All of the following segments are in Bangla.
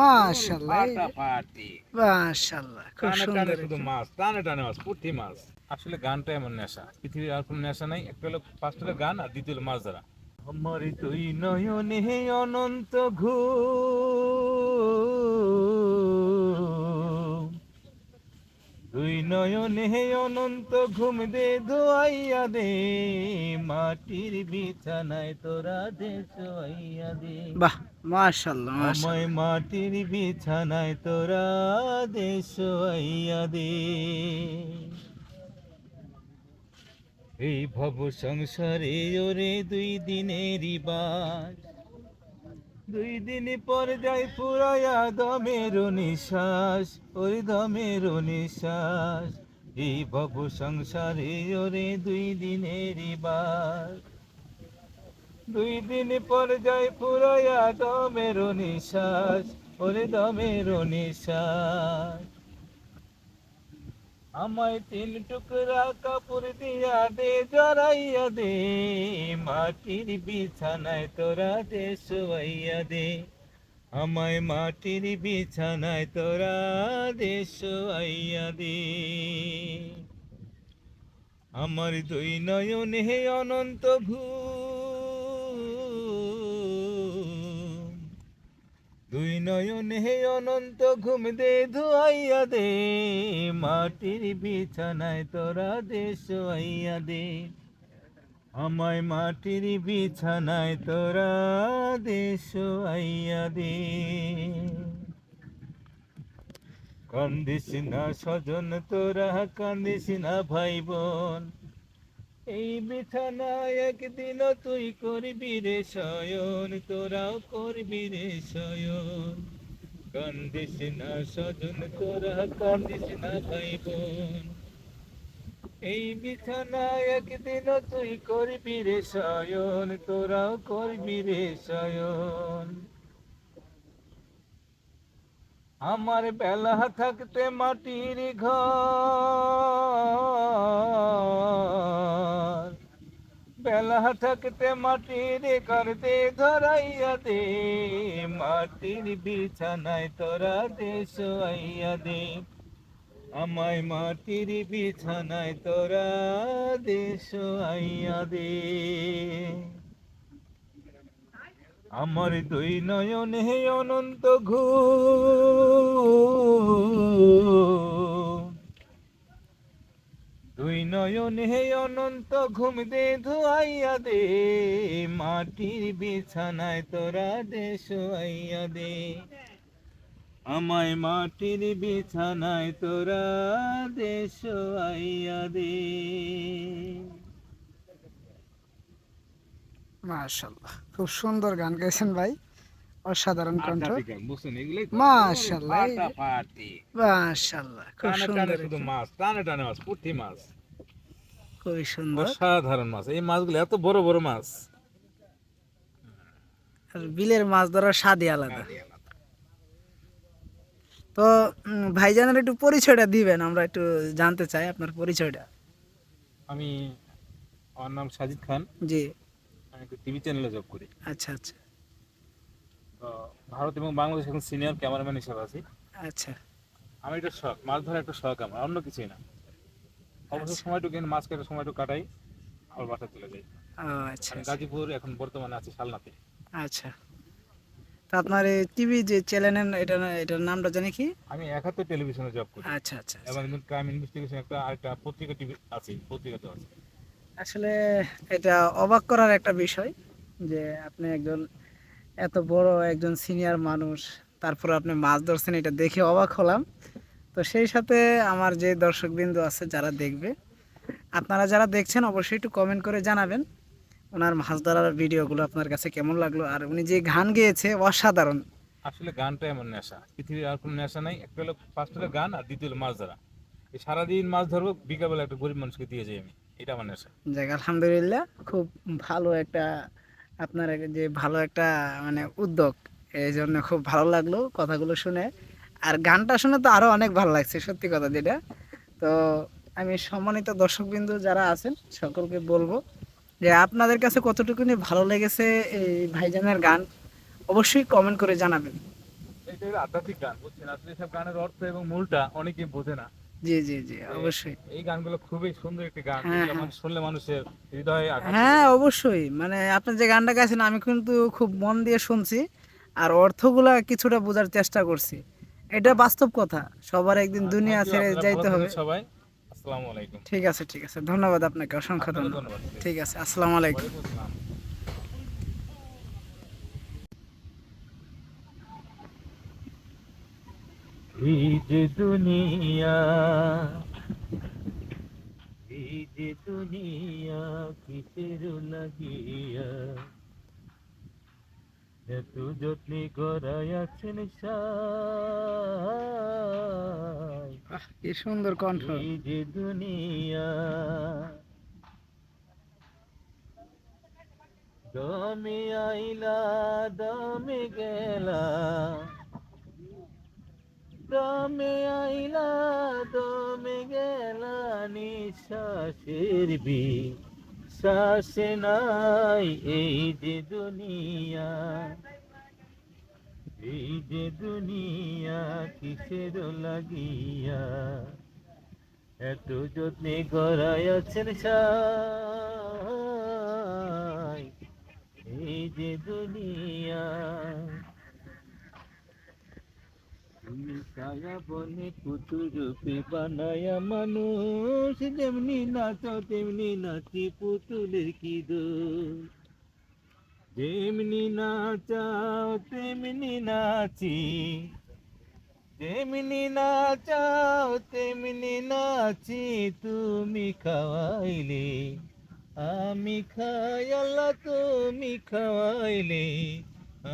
মাশাআল্লাহ। মাশাআল্লাহ। খুব সুন্দর শুধু মাছ টানে টানে মাছ পুঁটি মাছ। আসলে গানটা এমন নেশা পৃথিবীর আর কোনো নেশা নাই। একটা হলো ফার্স্ট হলো গান আর দ্বিতীয় হলো মাছ ধরা। আমার তুই নয়নে অনন্ত ঘু দুই নয়নে অনন্ত ঘুম দে ধোয়াইয়া দে। মাটির বিছানায় তোরা দে শোয়াইয়া দে। বাহ। মাশাআল্লাহ মাশাআল্লাহ। মাটির বিছানায় তোরা দে শোয়াইয়া দে। এই ভব সংসারে ওরে দুই দিনেরই বাস। দুই দিন পর যাই পুরায়া দমের নিশ্বাস, ওই দমের নিশ্বাস। এই ভব সংসারে ওরে দুই দিনেরই বাস। দুই দিন পর যাই পুরায়া দমের নিশ্বাস, ওরে দমের নিশ্বাস। আমায় তিন টুকরা কাপড় দিয়া দে, জড়াইয়া দে, মাটির বিছানায় তোরা দে, শোয়াইয়া দে। আমায় মাটির বিছানায় তোরা দে, শোয়াইয়া দে। আমার দুই নয়নে হে অনন্ত ঘুম দুই নয়নে হে অনন্ত ঘুম দে ধোয়াইয়া দে, মাটির বিছানায় তোরা দে শোয়াইয়া দে। আমায় মাটির বিছানায় তোরা দে শোয়াইয়া দে। কান্দিস না স্বজন, তোরা কান্দিস না ভাই বোন এই বিছানায় একদিন তুই করবি রে শয়ন, তোরাও করবি রে শয়ন। কান্দিস না স্বজন তোরা, কান্দিস না ভাই বোন। এই বিছানায় একদিন তুই করবি রে শয়ন, তোরাও করবি রে শয়ন। আমার বেলা থাকতে মাটির ঘর থাকতে মাটির দে ধরাইয়া দে। মাটির বিছানায় তোরা দে শোয়াইয়া দে। আমায় মাটির বিছানায় তোরা দে শোয়াইয়া দে। আমার দুই নয়নে হে অনন্ত ঘুম দুই নয়নে হে অনন্ত ঘুম দে ধোয়াইয়া দে, মাটির বিছানায় তোরা দে শোয়াইয়া দে। আমায় মাটির বিছানায় তোরা দে শোয়াইয়া দে। মাশাআল্লাহ খুব সুন্দর গান গাইছেন ভাই। অসাধারণ কণ্ঠ। বুঝছেন? এগুলোই মাশাআল্লাহ, মাশাআল্লাহ খুব সুন্দর শুধু মাছ টানে টানে মাছ পুঁটি মাছ। খুবই সুন্দর। অসাধারণ মাছ। এই মাছগুলো এত বড় বড় মাছ। আর বিলের মাছ ধরার স্বাদই আলাদা। তো ভাইজানের একটু পরিচয়টা দিবেন আমরা একটু জানতে চাই আপনার পরিচয়টা। আমি আমার নাম সাজিদ খান। জি। আমি একটা টিভি চ্যানেলে জব করি। আচ্ছা আচ্ছা। ভারত এবং বাংলাদেশ এখন সিনিয়র ক্যামেরাম্যান হিসেবে আছি। আচ্ছা। আমি এটা শখ মাছ ধরা একটা শখ আমার অন্য কিছুই না। অবশ্য আচ্ছা। সময়টুকু এখানে মাছ কাটার সময়টুকু কাটাই আবার বাসা চলে যাই। আচ্ছা আচ্ছা, গাজীপুর এখন বর্তমানে আছি শালনাতে। আচ্ছা। তো আপনার এই টিভি যে চ্যানেল এটা এটার নামটা জানি কি? আমি একাত্তর টেলিভিশনে জব করি। আচ্ছা আচ্ছা আচ্ছা। এবং ক্রাইম ইনভেস্টিগেশন একটা আরেকটা পত্রিকা টিভি আছে পত্রিকাতে আছে। আসলে এটা অবাক করার একটা বিষয় যে আপনি একজন এত বড় একজন সিনিয়র মানুষ তারপর আপনি মাছ ধরছেন এটা দেখে অবাক হলাম। তো সেই সাথে আমার যে দর্শকবৃন্দ আছে যারা দেখবে আপনারা যারা দেখছেন অবশ্যই একটু কমেন্ট করে জানাবেন ওনার মাছ ধরার ভিডিওগুলো আপনার কাছে কেমন লাগল আর উনি যে গান গেয়েছে অসাধারণ। আসলে গানটা এমন নেশা পৃথিবীর আর কোনো নেশা নাই একটা হলো ফার্স্ট হলো গান আর দ্বিতীয় হলো মাছ ধরা। এই সারাদিন মাছ ধরবো বিকালবেলা একটা গরিব মানুষকে দিয়ে যাই আমি এটা আমার নেশা। যাক আলহামদুলিল্লাহ খুব ভালো একটা আপনার যে ভালো একটা মানে উদ্যোগ এই জন্য খুব ভালো লাগল কথাগুলো শুনে। আর গানটা শুনে তো আরও অনেক ভালো লাগছে, সত্যি কথা যেটা। তো আমি সম্মানিত দর্শকবৃন্দ যারা আছেন, সকলকে বলব যে আপনাদের কাছে কতটুকুনি ভালো লেগেছে এই ভাইজানের গান, অবশ্যই কমেন্ট করে জানাবেন। আধ্যাত্মিক গান, বুঝছেন? আসলে সব গানের অর্থ এবং মূলটা অনেকে বোঝে না। জি জি জি অবশ্যই। এই গানগুলো খুবই সুন্দর একটি গান। হ্যাঁ, শুনলে মানুষের হৃদয়ে হ্যাঁ অবশ্যই। মানে আপনি যে গানটা গাইছেন আমি কিন্তু খুব মন দিয়ে শুনছি আর অর্থগুলা কিছুটা বোঝার চেষ্টা করছি। এটা বাস্তব কথা। সবার একদিন দুনিয়া ছেড়ে যাইতে হবে। সবাই। আসসালামু আলাইকুম। ঠিক আছে ঠিক আছে। ধন্যবাদ আপনাকে। অসংখ্য ধন্যবাদ। ঠিক আছে আসসালামু আলাইকুম। এই যে দুনিয়া এই যে দুনিয়া কিসের লাগিয়া এত যত্নে গড়াই আছেন কি সুন্দর কণ্ঠ। এই যে দুনিয়া দমে আইলা দমে গেলা। দমে আইলা, দমে গেলা নিঃশ্বাসের বি শ্বাসে নাই এই যে দুনিয়া। এই যে দুনিয়া কিসের লাগিয়া? এত যত্নে গড়াই আছেন এই যে দুনিয়া ছায়া বনে পুতুল রূপে বানায়া মানুষ, যেমনি নাচো, তেমনি নাচি পুতুলের কি দোষ? যেমনি নাচাও, তেমনি নাচি, যেমনি নাচাও, তেমনি নাচি, তুমি খাওয়াইলে, আমি খাই আল্লাহ, তুমি খাওয়াইলে।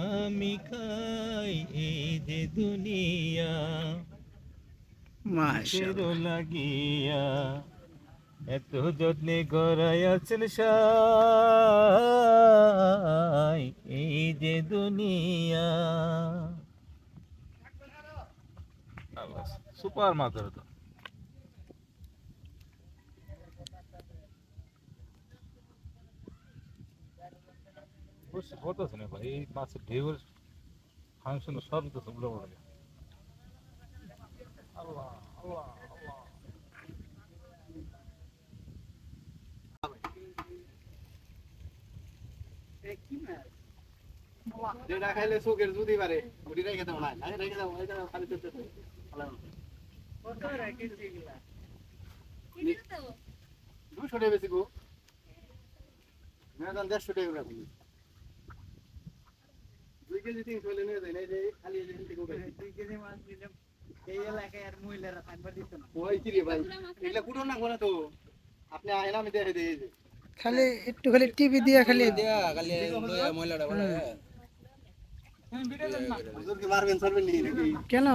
আমি খাই এই যে দুনিয়া। কেরো লাগিয়া এত যত্নে গড়াই আছেন সাই এই যে দুনিয়া। সুপার মাছ তো। বুঝছি বলতেছে না ভাই। এই মাছের ঢেউয়ের ফাংশন সব তো উল্টো পড়ে আল্লাহ আল্লাহ আল্লাহ। যেটা খাইলে চোখের জুদি পারে ওটি রেখে দাও না আরে রেখে দাও খালি তো দুশো টাকা বেশি গো। দেড়শো টাকা দুই কেজি তিনশো হলে নিয়ে যায় না যে খালি এই যে তিনটে গো বেশি। এই এলাকায় আর মহিলারা থাকবার দিত না ওই কি রে ভাই এগুলা কুটো না করে তো আপনি আয়না আমি দেখে দিয়ে খালি একটু খালি টিভি দিয়া খালি দিয়া খালি মারবেন সারবেন কেন